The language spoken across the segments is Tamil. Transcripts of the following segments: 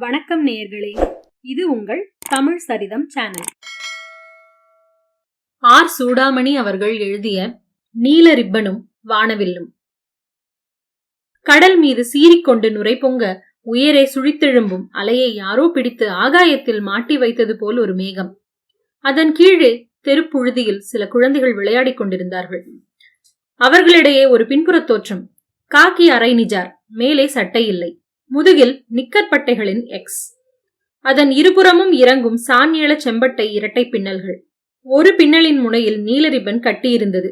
வணக்கம் நேயர்களே இது உங்கள் தமிழ் சரிதம் சேனல். ஆர். சூடாமணி அவர்கள் எழுதிய நீல ரிப்பனும் வானவில்லும். கடல் மீது சீறிக்கொண்டு நுரை பொங்க உயரே சுழித்தெழும்பும் அலையை யாரோ பிடித்து ஆகாயத்தில் மாட்டி வைத்தது போல் ஒரு மேகம். அதன் கீழே தெருப்புழுதியில் சில குழந்தைகள் விளையாடிக் கொண்டிருந்தார்கள். அவர்களிடையே ஒரு பின்புற தோற்றம். காக்கி அரை நிஜார் மேலே சட்டை இல்லை. முதுகில் நிக்கற்பட்டைகளின் எக்ஸ் அதன் இருபுறமும் இறங்கும் சான்யேள செம்பட்டை இரட்டை பின்னல்கள். ஒரு பின்னலின் முனையில் நீல ரிப்பன் கட்டியிருந்தது.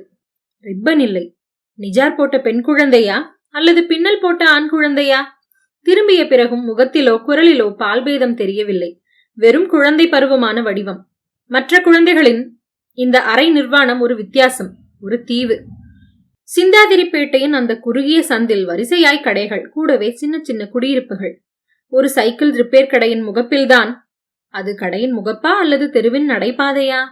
ரிப்பன் இல்லை. நிஜார் போட்ட பெண் குழந்தையா? அல்லது பின்னல் போட்ட ஆண் குழந்தையா? திரும்பிய பிறகும் முகத்திலோ குரலிலோ பால்பேதம் தெரியவில்லை. வெறும் குழந்தை பருவமான வடிவம். மற்ற குழந்தைகளின் இந்த அரை நிர்வாணம் ஒரு வித்தியாசம் ஒரு தீவு. சிந்தாதிரிப்பேட்டையின் அந்த குறுகிய சந்தில் வரிசையாய் கடைகள் கூடவே சின்ன சின்ன குடியிருப்புகள். ஒரு சைக்கிள் ரிப்பேர் கடையின் முகப்பில்தான். அது கடையின் முகப்பா அல்லது தெருவின் நடைபாதையா?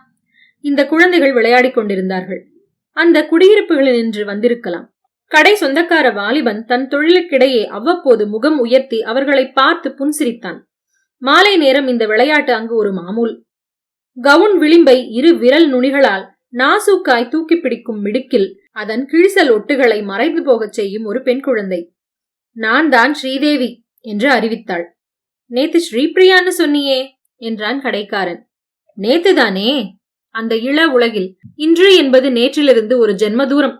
இந்த குழந்தைகள் விளையாடிக் கொண்டிருந்தார்கள். அந்த குடியிருப்புகளில் நின்று வந்திருக்கலாம். கடை சொந்தக்கார வாலிபன் தன் தொழிலுக்கிடையே அவ்வப்போது முகம் உயர்த்தி அவர்களை பார்த்து புன்சிரித்தான். மாலை நேரம் இந்த விளையாட்டு அங்கு ஒரு மாமூல். கவுன் விளிம்பை இரு விரல் நுனிகளால் நாசூக்காய் தூக்கி பிடிக்கும் மிடுக்கில் அதன் கிழிசல் ஒட்டுகளை மறைந்து போகச் செய்யும் ஒரு பெண் குழந்தை. நான் தான் ஸ்ரீதேவி என்று அறிவித்தாள். நேத்து ஸ்ரீபிரியான்னு சொன்னியே என்றான் கடைக்காரன். நேத்துதானே அந்த இள உலகில். இன்று என்பது நேற்றிலிருந்து ஒரு ஜென்ம தூரம்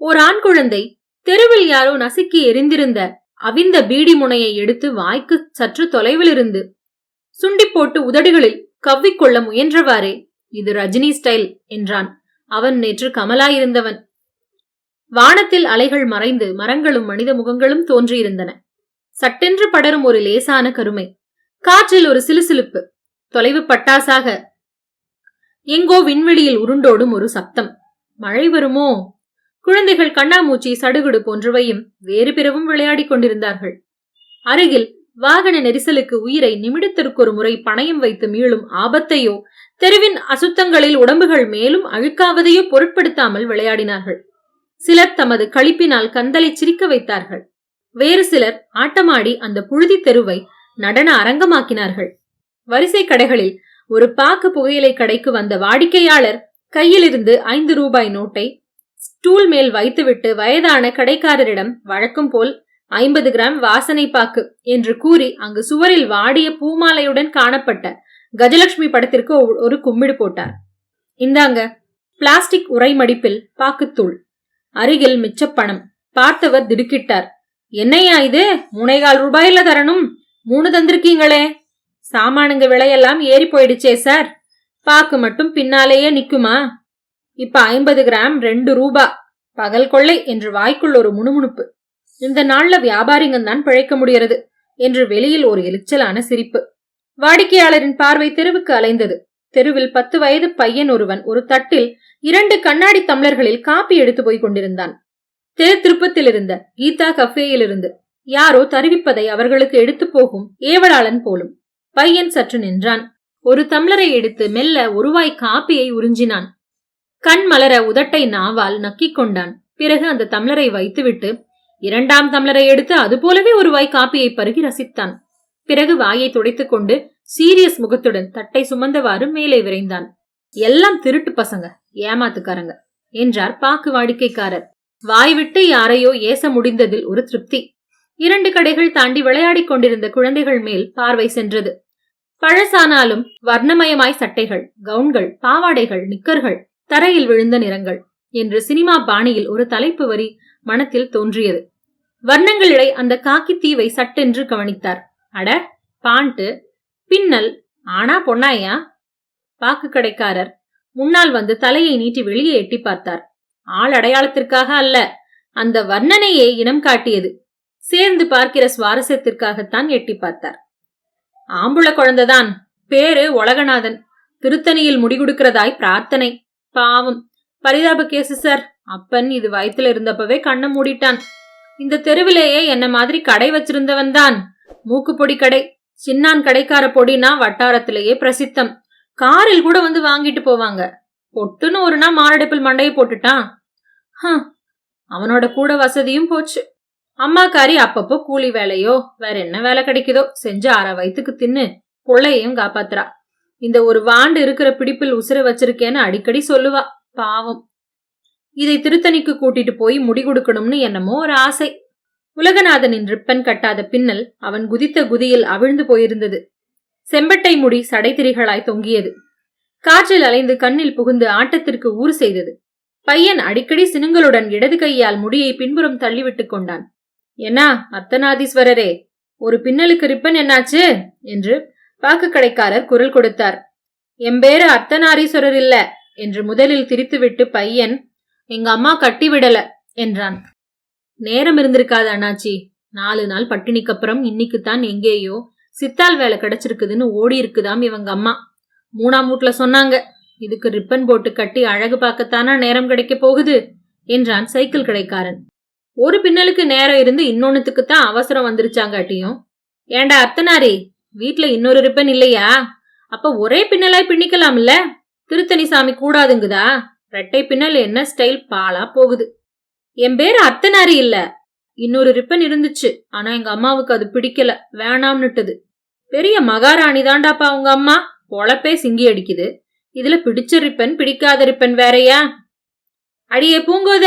ஓர் ஆண் குழந்தை. தெருவில் யாரோ நசுக்கி எரிந்திருந்த அவிந்த பீடி முனையை எடுத்து வாய்க்கு சற்று தொலைவில் இருந்து சுண்டி போட்டு உதடுகளில் கவ்விக்கொள்ள முயன்றவாறே. இது ரஜினி ஸ்டைல் என்றான். அவன் நேற்று கமலா இருந்தவன். வானத்தில் அலைகள் மறைந்து மரங்களும் மனித முகங்களும் தோன்றியிருந்தன. சட்டென்று படரும் ஒரு லேசான கருமை. காற்றில் ஒரு சிலுசிலுப்பு. தொலைவு பட்டாசாக. எங்கோ விண்வெளியில் உருண்டோடும் ஒரு சப்தம். மழை வருமோ? குழந்தைகள் கண்ணாமூச்சி சடுகுடு போன்றவையும் வேறு பிறவும் விளையாடிக் கொண்டிருந்தார்கள். அருகில் வாகன நெரிசலுக்கு உயிரை நிமிடத்திற்கொரு முறை பணயம் வைத்து மீளும் ஆபத்தையோ தெருவின் அசுத்தங்களில் உடம்புகள் மேலும் அழுக்காவதையோ பொருட்படுத்தாமல் விளையாடினார்கள். சிலர் தமது களிப்பினால் கந்தலை சிரிக்க வைத்தார்கள். வேறு சிலர் ஆட்டமாடி அந்த புழுதி தெருவை நடன அரங்கமாக்கினார்கள். வரிசை கடைகளில் ஒரு பாக்கு புகையிலை கடைக்கு வந்த வாடிக்கையாளர் கையிலிருந்து ஐந்து ரூபாய் நோட்டை ஸ்டூல் மேல் வைத்துவிட்டு வயதான கடைக்காரரிடம் வழக்கம் போல் ஐம்பது கிராம் வாசனை பாக்கு என்று கூறி அங்கு சுவரில் வாடிய பூமாலையுடன் காணப்பட்ட கஜலட்சுமி படத்திற்கு ஒரு கும்மிடு போட்டார். இந்தாங்க பிளாஸ்டிக் உரை மடிப்பில் பாக்குத்தூள் அருகில் மிச்சப்பணம் பார்த்தவர் திடுக்கிட்டார். என்னையா இது? மூணேகால் ரூபாயில தரணும் மூணு தந்திருக்கீங்களே. சாமானுங்க விலையெல்லாம் ஏறி போயிடுச்சே சார். பாக்கு மட்டும் பின்னாலேயே நிக்குமா? இப்ப ஐம்பது கிராம் ரெண்டு ரூபா பகல் கொள்ளை என்று வாய்க்குள் ஒரு முணுமுணுப்பு. இந்த நாள்ல வியாபாரிங்க தான் பிழைக்க முடியறது என்று வெளியில் ஒரு எரிச்சலான சிரிப்பு. வாடிக்கையாளரின் பார்வை தெருவுக்கு அலைந்தது. தெருவில் பத்து வயது பையன் ஒருவன் ஒரு தட்டில் இரண்டு கண்ணாடி தம்ளர்களில் காப்பி எடுத்து போய் கொண்டிருந்தான். தெரு திருப்பத்தில் இருந்த கீதா கஃபேயிலிருந்து யாரோ தருவிப்பதை அவர்களுக்கு எடுத்து போகும் ஏவலாளன் போலும். பையன் சற்று நின்றான். ஒரு தம்ளரை எடுத்து மெல்ல ஒருவாய் காப்பியை உறிஞ்சினான். கண் மலர உதட்டை நாவால் நக்கிக் கொண்டான். பிறகு அந்த தம்ளரை வைத்துவிட்டு இரண்டாம் தம்ளரை எடுத்து அதுபோலவே ஒருவாய் காப்பியை பருகி ரசித்தான். பிறகு வாயை துடைத்துக் கொண்டு சீரியஸ் முகத்துடன் தட்டை சுமந்தவாறு மேலே விரைந்தான். எல்லாம் திருட்டு பசங்க ஏமாத்துக்காரங்க என்றார் பாக்கு வாடிக்கைக்காரர். வாய் விட்டு யாரையோ ஏச முடிந்ததில் ஒரு திருப்தி. இரண்டு கடைகள் தாண்டி விளையாடிக் கொண்டிருந்த குழந்தைகள் மேல் பார்வை சென்றது. பழசானாலும் வர்ணமயமாய் சட்டைகள் கவுன்கள் பாவாடைகள் நிக்கர்கள் தரையில் விழுந்த நிறங்கள் என்று சினிமா பாணியில் ஒரு தலைப்பு வரி மனத்தில் தோன்றியது. வர்ணங்களிடை அந்த காக்கி தீவை சட்டென்று கவனித்தார். அட பாண்ட்டு. பின்னல் ஆனா பொன்னாயா? பாக்கு கடைக்காரர் முன்னால் வந்து தலையை நீட்டி வெளியே எட்டி பார்த்தார். ஆள் அடையாளத்திற்காக அல்ல அந்த வர்ணனையே இனம் காட்டியது. சேர்ந்து பார்க்கிற சுவாரஸ்யத்திற்காகத்தான் எட்டி பார்த்தார். ஆம்புள குழந்தைதான் பேரு உலகநாதன். திருத்தணியில் முடிகுடுக்கிறதாய் பிரார்த்தனை. பாவம். பரிதாப கேசு சார். அப்பன் இது வயித்துல இருந்தப்பவே கண்ணை மூடிட்டான். இந்த தெருவிலேயே என்ன மாதிரி கடை வச்சிருந்தவன் தான் மூக்குப்பொடி கடை. சின்னான் கடைக்கார பொடினா வட்டாரத்திலேயே பிரசித்தம். காரில் கூட வந்து வாங்கிட்டு போவாங்க. பொட்டுன்னு ஒரு நாள் மாரடைப்பில் மண்டையை போட்டுட்டான். அவனோட கூட வசதியும் போச்சு. அம்மாக்காரி அப்பப்போ கூலி வேலையோ வேற என்ன வேலை கிடைக்குதோ செஞ்சு அரை வயிற்றுக்கு தின்னு பிள்ளையையும் காப்பாத்துறா. இந்த ஒரு வாண்டு இருக்கிற பிடிப்பில் உசுர வச்சிருக்கேன்னு அடிக்கடி சொல்லுவா. பாவம். இதை திருத்தணிக்கு கூட்டிட்டு போய் முடி கொடுக்கணும்னு என்னமோ ஒரு ஆசை. உலகநாதனின் ரிப்பன் கட்டாத பின்னல் அவன் குதித்த குதியில் அவிழ்ந்து போயிருந்தது. செம்பட்டை முடி சடைத்திரிகளாய் தொங்கியது. காற்றில் அலைந்து கண்ணில் புகுந்து ஆட்டத்திற்கு ஊறு செய்தது. பையன் அடிக்கடி சினுங்களுடன் இடது கையால் முடியை பின்புறம் தள்ளிவிட்டுக் கொண்டான். என்ன அர்த்தநாதீஸ்வரரே ஒரு பின்னலுக்கு ரிப்பன் என்னாச்சு? என்று பாக்கு கடைக்காரர் குரல் கொடுத்தார். எம்பேரு அர்த்தநாரீஸ்வரர் இல்ல என்று முதலில் திரித்துவிட்டு பையன் எங்க அம்மா கட்டி விடல என்றான். நேரம் இருந்திருக்காது அண்ணாச்சி. நாலு நாள் பட்டினிக்கப்புறம் இன்னைக்கு இன்னைக்குத்தான் எங்கேயோ சித்தால் வேலை கிடைச்சிருக்குதுன்னு ஓடி இருக்குதாம் இவங்க அம்மா. மூணாம் வீட்ல சொன்னாங்க இதுக்கு ரிப்பன் போட்டு கட்டி அழகு பார்க்கத்தானா நேரம் கிடைக்க போகுது? என்றான் சைக்கிள் கடைக்காரன். ஒரு பின்னலுக்கு நேரம் இருந்து இன்னொன்னுத்துக்கு தான் அவசரம் வந்துருச்சாங்காட்டியும் ஏண்டா அர்த்தனாரி வீட்ல இன்னொரு ரிப்பன் இல்லையா? அப்ப ஒரே பின்னலாய் பின்னிக்கலாம்ல? திருத்தணி சாமி கூடாதுங்குதா? ரெட்டை பின்னல் என்ன ஸ்டைல் பாலா போகுது. என் பேரு அத்தனாரி இல்ல. இன்னொரு ரிப்பன் இருந்துச்சு. ஆனா எங்க அம்மாவுக்கு அது பிடிக்கல. வேணாம்னுட்டது. பெரிய மகாராணி தாண்டாப்பா உங்க அம்மா. பொழப்பே சிங்கி அடிக்குது. இதுல பிடிச்ச ரிப்பன் பிடிக்காத ரிப்பன் வேறயா? அடியே பூங்கோத!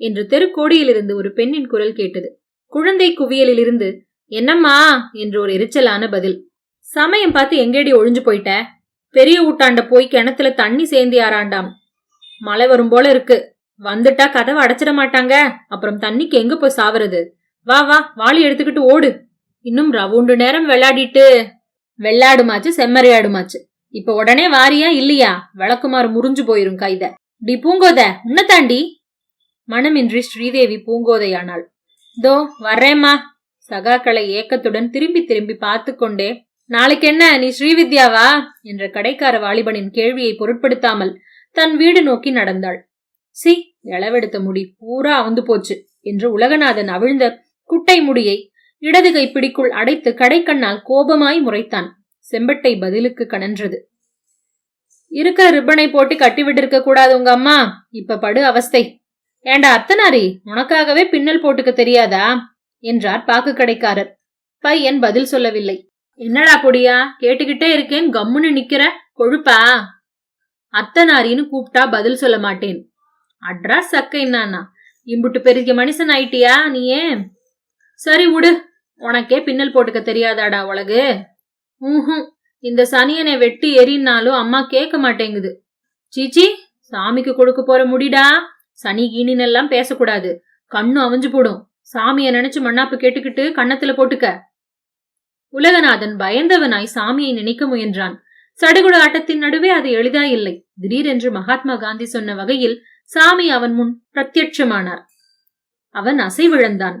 என்று தெருக்கோடியிலிருந்து ஒரு பெண்ணின் குரல் கேட்டது. குழந்தை குவியலிலிருந்து என்னம்மா? என்று ஒரு எரிச்சலான பதில். சமயம் பார்த்து எங்கேடி ஒழிஞ்சு போயிட்ட? பெரிய ஊட்டாண்ட போய் கிணத்துல தண்ணி சேர்ந்து யாராண்டாம் மழை வரும் போல இருக்கு. வந்துட்டா கதவை அடைச்சிட மாட்டாங்க. அப்புறம் தண்ணிக்கு எங்க போய் சாவறது? வா வா வாளி எடுத்துக்கிட்டு ஓடு. இன்னும் ரவுண்டு நேரம் விளையாடிட்டு. வெள்ளாடுமாச்சு செம்மறியாடுமாச்சு. இப்ப உடனே வாரியா இல்லையா? விளக்குமாறு முறிஞ்சு போயிரும் கைத. டி பூங்கோத உன்ன தாண்டி? மனமின்றி ஸ்ரீதேவி பூங்கோதையானாள். தோ வர்றேம்மா. சகாக்களை ஏக்கத்துடன் திரும்பி திரும்பி பார்த்து கொண்டே நாளைக்கு என்ன? நீ ஸ்ரீவித்யாவா? என்ற கடைக்கார வாலிபனின் கேள்வியை பொருட்படுத்தாமல் தன் வீடு நோக்கி நடந்தாள். சி இளவெடுத்த முடி பூரா அவுந்து போச்சு என்று உலகநாதன் அவிழ்ந்த குட்டை முடியை இடது கைப்பிடிக்குள் அடைத்து கடைக்கண்ணால் கோபமாய் முறைத்தான். செம்பட்டை பதிலுக்கு கணன்றது இருக்கிற ரிப்பனை போட்டு கட்டிவிட்டு கூடாது உங்க அம்மா. இப்ப படு அவஸ்தை. ஏண்டா அத்தனாரி உனக்காகவே பின்னல் போட்டுக்க தெரியாதா? என்றார் பாக்கு கடைக்காரர். பையன் பதில் சொல்லவில்லை. என்னடா பொடியா கேட்டுக்கிட்டே இருக்கேன் கம்முன்னு நிக்கிற கொழுப்பா? அத்தனாரின்னு கூப்பிட்டா பதில் சொல்ல மாட்டேன். அட்ரா சக்கை இம்புட்டு பெரிய மனுஷன் ஆயிட்டியா நீ ஏன்? சரி விடு உனக்கே பின்னல் போட்டுக்க தெரியாதாடா உலகு. ஊஹும். இந்த சனியனை வெட்டி எறினாலும் அம்மா கேட்க மாட்டேங்குது. சீச்சி சாமிக்கு கொடுக்க போற முடிடா? சனி கீனினெல்லாம் பேசக்கூடாது. கண்ணு அவிஞ்சு போடும். சாமியை நினைச்சு மண்ணாப்பு கேட்டுக்கிட்டு கண்ணத்துல போட்டுக்க. உலகநாதன் பயந்தவனாய் சாமியை நினைக்க முயன்றான். சடுகுடு ஆட்டத்தின் நடுவே அது எளிதாயில்லை. திடீரென்று மகாத்மா காந்தி சொன்ன வகையில் சாமி அவன் முன் பிரத்யட்சமானார். அவன் அசைவிழந்தான்.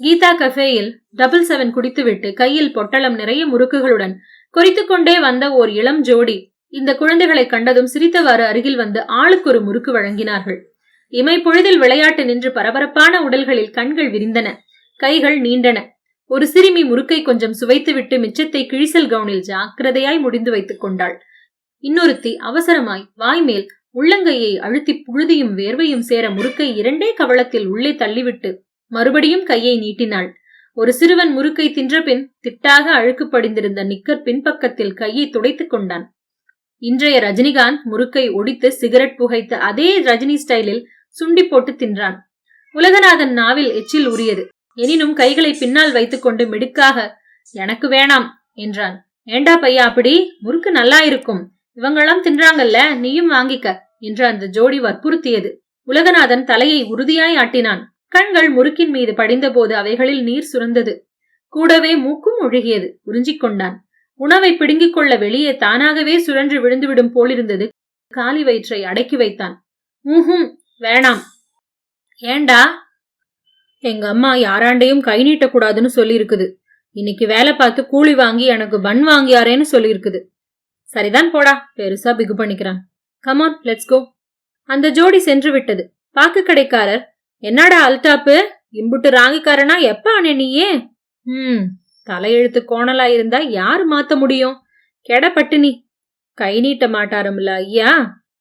கீதா கஃபேயில் டபுள் செவன் குடித்துவிட்டு கையில் பொட்டலம் நிறைய முறுக்குகளுடன் கொறித்துக்கொண்டே வந்த ஓர் இளம் ஜோடி இந்த குழந்தைகளை கண்டதும் சிரித்தவாறு அருகில் வந்து ஆளுக்கு ஒரு முறுக்கு வழங்கினார்கள். இமை பொழுதில் விளையாட்டு நின்று பரபரப்பான உடல்களில் கண்கள் விரிந்தன. கைகள் நீண்டன. ஒரு சிறுமி முறுக்கை கொஞ்சம் சுவைத்துவிட்டு மிச்சத்தை கிழிசல் கவுனில் ஜாக்கிரதையாய் முடிந்து வைத்துக் கொண்டாள். இன்னொருத்தி அவசரமாய் வாய்மேல் உள்ளங்கையை அழுத்தி புழுதியும் வேர்வையும் சேர முறுக்கை இரண்டே கவளத்தில் உள்ளே தள்ளிவிட்டு மறுபடியும் கையை நீட்டினாள். ஒரு சிறுவன் முறுக்கை தின்றபின் திட்டாக அழுக்கு படிந்திருந்த நிக்கர் பின்பக்கத்தில் கையை துடைத்துக் கொண்டான். இன்றைய ரஜினிகாந்த் முறுக்கை ஒடித்து சிகரெட் புகைத்த அதே ரஜினி ஸ்டைலில் சுண்டி போட்டு தின்றான். உலகநாதன் நாவில் எச்சில் உரியது. எனினும் கைகளை பின்னால் வைத்துக்கொண்டு மிடுக்காக எனக்கு வேணாம் என்றான். ஏண்டா பையா அப்படி? முறுக்கு நல்லா இருக்கும். இவங்கெல்லாம் தின்றாங்கல்ல நீயும் வாங்கிக்க. என்று அந்த ஜோடி வற்புறுத்தியது. உலகநாதன் தலையை உறுதியாய் ஆட்டினான். கண்கள் முறுக்கின் மீது படிந்தபோது அவைகளில் நீர் சுரந்தது. கூடவே மூக்கும் ஒழுகியது. உறிஞ்சிக் கொண்டான். உணவை பிடுங்கிக் கொள்ள வெளியே தானாகவே சுழன்று விழுந்துவிடும் போலிருந்தது. காலி வயிற்றை அடக்கி வைத்தான். ஊஹும் வேணாம். ஏண்டா? எங்க அம்மா யாராண்டையும் கை நீட்டக்கூடாதுன்னு சொல்லியிருக்குது. இன்னைக்கு வேலை பார்த்து கூலி வாங்கி எனக்கு பன் வாங்கியாரேன்னு சொல்லியிருக்குது. சரிதான் போடா. பெருசா பிகு பண்ணிக்கிறான். கமான் லெட்ஸ் கோ அந்த ஜோடி சென்று விட்டது. பாக்கு கடைக்காரர் என்னடா அல்டாப்பு இம்புட்டு ராங்கிக்காரனா எப்ப ஆனே நீயே? ம் தலையெழுத்து கோணலா இருந்தா யாரு மாத்த முடியும்? கெட பட்டினி. கை நீட்ட மாட்டாரும்ல ஐயா.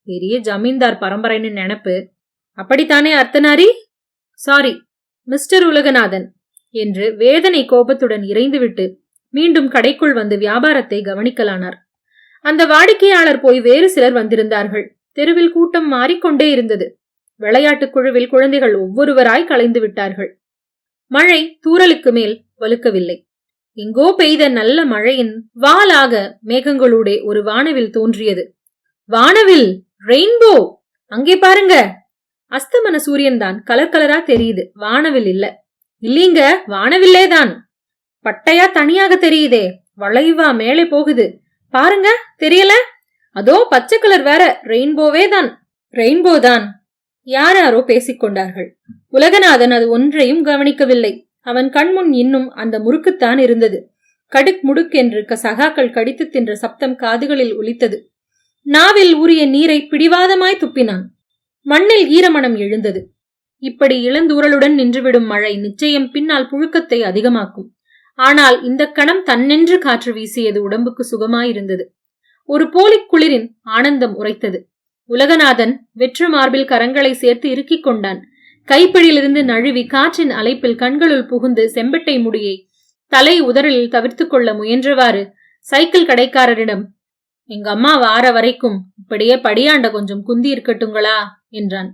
பெரிய ஜமீன்தார் பரம்பரைன்னு நினப்பு. அப்படித்தானே அர்த்தனாரி சாரி மிஸ்டர் உலகநாதன் என்று வேதனை கோபத்துடன் இறைந்துவிட்டு மீண்டும் கடைக்குள் வந்து வியாபாரத்தை கவனிக்கலானார். அந்த வாடிக்கையாளர் போய் வேறு சிலர் வந்திருந்தார்கள். தெருவில் கூட்டம் மாறிக்கொண்டே இருந்தது. விளையாட்டுக் குழுவில் குழந்தைகள் ஒவ்வொருவராய் கலைந்து விட்டார்கள். மழை தூரலுக்கு மேல் வலுக்கவில்லை எங்கோ பெய்த நல்ல மழையின் வாலாக மேகங்களூடே ஒரு வானவில் தோன்றியது. வானவில் ரெயின்போ! அங்கே பாருங்க! அஸ்தமன சூரியன் தான் கலர் கலரா தெரியுது. வானவில் இல்ல. இல்லீங்க வானவில்லே தான் பட்டையா தனியாக தெரியுதே. வளைவா மேலே போகுது. பாருங்க தெரியல. அதோ பச்சை கலர் வேற ரெயின்போவே தான். ரெயின்போ தான். யாராரோ பேசிக்கொண்டார்கள் உலகநாதன் அது ஒன்றையும் கவனிக்கவில்லை. அவன் கண்முன் இன்னும் அந்த முறுக்குத்தான் இருந்தது. கடுக் முடுக் என்று சகாக்கள் கடித்து தின்ற சப்தம் காதுகளில் ஒலித்தது. நாவில் ஊறிய நீரை பிடிவாதமாய் துப்பினான். மண்ணில் ஈரமணம் எழுந்தது. இப்படி இளந்தூரலுடன் நின்றுவிடும் மழை நிச்சயம் பின்னால் புழுக்கத்தை அதிகமாக்கும். ஆனால் இந்த கணம் தன்னென்று காற்று வீசியது உடம்புக்கு சுகமாயிருந்தது. ஒரு போலிக் குளிரின் ஆனந்தம் உரைத்தது. உலகநாதன் வெற்று மார்பில் கரங்களை சேர்த்து இறுக்கிக் கொண்டான். கைப்பிடியிலிருந்து நழுவி காற்றின் அலைப்பில் கண்களுள் புகுந்து செம்பட்டை முடியை தலை உதறலில் தவிர்த்து கொள்ள முயன்றவாறு சைக்கிள் கடைக்காரரிடம் எங்க அம்மா வார வரைக்கும் இப்படியே படியாண்ட கொஞ்சம் குந்தி இருக்கட்டுங்களா? என்றான்.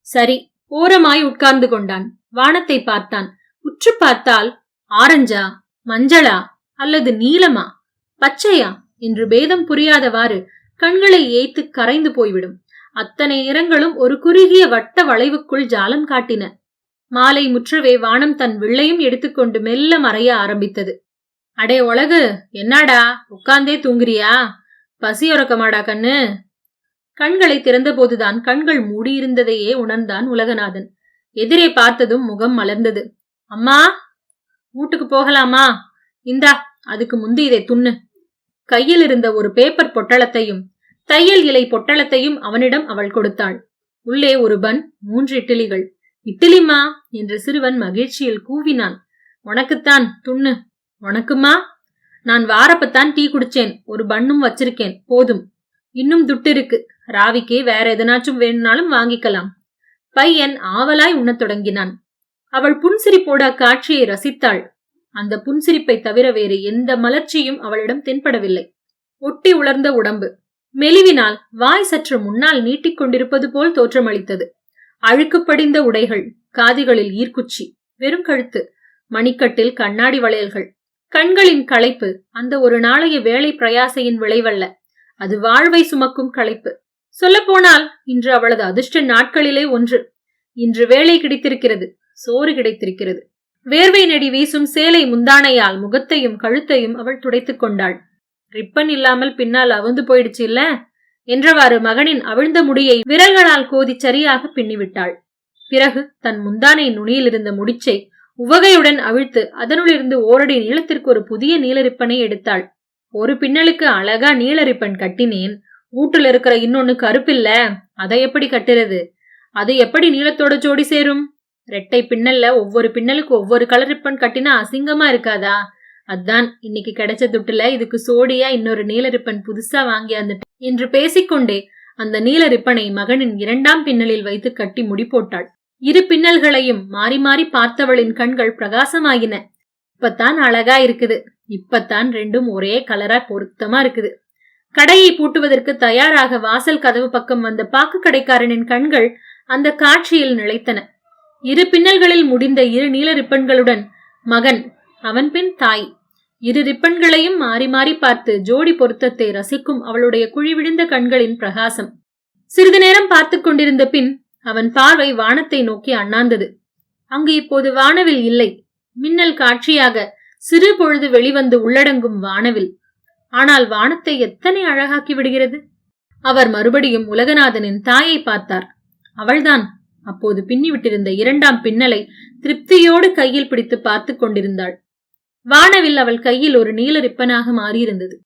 சரி ஓரமாய் உட்கார்ந்து கொண்டான். வானத்தை பார்த்தான். உற்று பார்த்தால் ஆரஞ்சா மஞ்சளா அல்லது நீலமா? பச்சையா? என்று பேதம் புரியாதவாறு கண்களை ஏய்த்து கரைந்து போய்விடும். அத்தனை நிறங்களும் ஒரு குறுகிய வட்ட வளைவுக்குள் ஜாலம் காட்டின. மாலை முற்றவே வானம் தன் வில்லையும் எடுத்துக்கொண்டு மெல்ல மறைய ஆரம்பித்தது. அடே உலகு என்னடா? உட்கார்ந்தே தூங்குறியா? பசி உறக்கமாடா கண்ணு? கண்களை திறந்தபோதுதான் கண்கள் மூடியிருந்ததையே உணர்ந்தான் உலகநாதன். எதிரே பார்த்ததும் முகம் மலர்ந்தது. அம்மா வீட்டுக்கு போகலாமா? இந்தா அதுக்கு முந்தி இதை துண்ணு. கையில் இருந்த ஒரு பேப்பர் பொட்டலத்தையும் தையல் இலை பொட்டலத்தையும் அவனிடம் அவள் கொடுத்தாள். உள்ளே ஒரு பன் மூன்று இட்டிலிகள். இட்டிலிமா என்று சிறுவன் மகிழ்ச்சியில் கூவினான். உனக்குத்தான் துண்ணு. உனக்குமா நான் வாரப்பத்தான் டீ குடிச்சேன். ஒரு பண்ணும் வச்சிருக்கேன். போதும். இன்னும் துட்டு இருக்கு. ராவிக்கு வேற எதனாச்சும் வேணும்னாலும் வாங்கிக்கலாம். பையன் ஆவலாய் உண்ணத் தொடங்கினான். அவள் புன்சிரிப்போட காட்சியை ரசித்தாள். அந்த புன்சிரிப்பை தவிர வேறு எந்த மலர்ச்சியும் அவளிடம் தென்படவில்லை. ஒட்டி உலர்ந்த உடம்பு. மெலிவினால் வாய் சற்று முன்னால் நீட்டிக்கொண்டிருப்பது போல் தோற்றமளித்தது. அழுக்கு படிந்த உடைகள் காதுகளில் ஈர்க்குச்சி வெறும் கழுத்து மணிக்கட்டில் கண்ணாடி வளையல்கள். கண்களின் களைப்பு அந்த ஒரு நாளைய வேலை பிரயாசையின் விளைவல்ல. அது வாழ்வை சுமக்கும் களைப்பு. சொல்லப்போனால் இன்று அவளது அதிர்ஷ்ட நாட்களிலே ஒன்று. இன்று வேலை கிடைத்திருக்கிறது. சோறு கிடைத்திருக்கிறது. வேர்வை நடி வீசும் சேலை முந்தானையால் முகத்தையும் கழுத்தையும் அவள் துடைத்துக் கொண்டாள். ரிப்பன் இல்லாமல் பின்னால் அவுந்து போயிடுச்சு இல்ல? என்றவாறு மகனின் அவிழ்ந்த முடியை விரல்களால் கோதி சரியாக பின்னிவிட்டாள். பிறகு தன் முந்தானை நுனியில் இருந்த முடிச்சை உவகையுடன் அவிழ்த்து அதனுள்ளிருந்து ஓரடி நீளத்திற்கு ஒரு புதிய நீலரிப்பனை எடுத்தாள். ஒரு பின்னலுக்கு அழகா நீலரிப்பன் கட்டினேன். வீட்டுல இருக்கிற இன்னொன்னு கருப்பில்ல? அதை எப்படி கட்டுறது? அது எப்படி நீளத்தோட ஜோடி சேரும்? ரெட்டை பின்னல்ல ஒவ்வொரு பின்னலுக்கு ஒவ்வொரு கலர் ரிப்பன் கட்டினா அசிங்கமா இருக்காதா? அதான் இன்னைக்கு கிடைச்ச துட்டுல இதுக்கு சோடியா இன்னொரு நீல ரிப்பன் புதுசா வாங்கி அந்த என்று பேசிக்கொண்டே அந்த நீல ரிப்பனை மகனின் இரண்டாம் பின்னலில் வைத்து கட்டி முடி போட்டாள். இரு பின்னல்களையும் மாறி மாறி பார்த்தவளின் கண்கள் பிரகாசமாகின இப்பத்தான் அழகா இருக்குது. இப்பத்தான் ரெண்டும் ஒரே கலரா பொருத்தமா இருக்குது. கடையை பூட்டுவதற்கு தயாராக வாசல் கதவு பக்கம் வந்த பாக்கு கடைக்காரனின் கண்கள் அந்த காட்சியில் நிலைத்தன. இரு பின்னல்களில் முடிந்த இரு நீல ரிப்பன்களுடன் மகன் அவன் பின் தாய். இரு ரிப்பன்களையும் மாறி மாறி பார்த்து ஜோடி பொருத்தத்தை ரசிக்கும் அவளுடைய குழிவிழுந்த கண்களின் பிரகாசம். சிறிது நேரம் பார்த்து கொண்டிருந்த பின் அவன் பார்வை வானத்தை நோக்கி அண்ணாந்தது. அங்கு இப்போது வானவில் இல்லை. மின்னல் காட்சியாக சிறு பொழுது வெளிவந்து உள்ளடங்கும் வானவில். ஆனால் வானத்தை எத்தனை அழகாக்கி விடுகிறது? அவர் மறுபடியும் உலகநாதனின் தாயை பார்த்தார். அவள்தான் அப்போது பின்னிவிட்டிருந்த இரண்டாம் பின்னலை திருப்தியோடு கையில் பிடித்து பார்த்து கொண்டிருந்தாள். வானவில் அவள் கையில் ஒரு நீல ரிப்பனாக மாறியிருந்தது.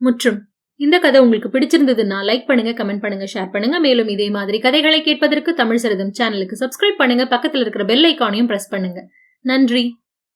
முற்றும் இந்த கதை உங்களுக்கு பிடிச்சிருந்ததுன்னா லைக் பண்ணுங்க கமெண்ட் பண்ணுங்க ஷேர் பண்ணுங்க. மேலும் இதே மாதிரி கதைகளை கேட்பதற்கு தமிழ் சரிதம் சேனலுக்கு சப்ஸ்கிரைப் பண்ணுங்க. பக்கத்தில் இருக்கிற பெல் ஐக்கானையும் பிரஸ் பண்ணுங்க. நன்றி.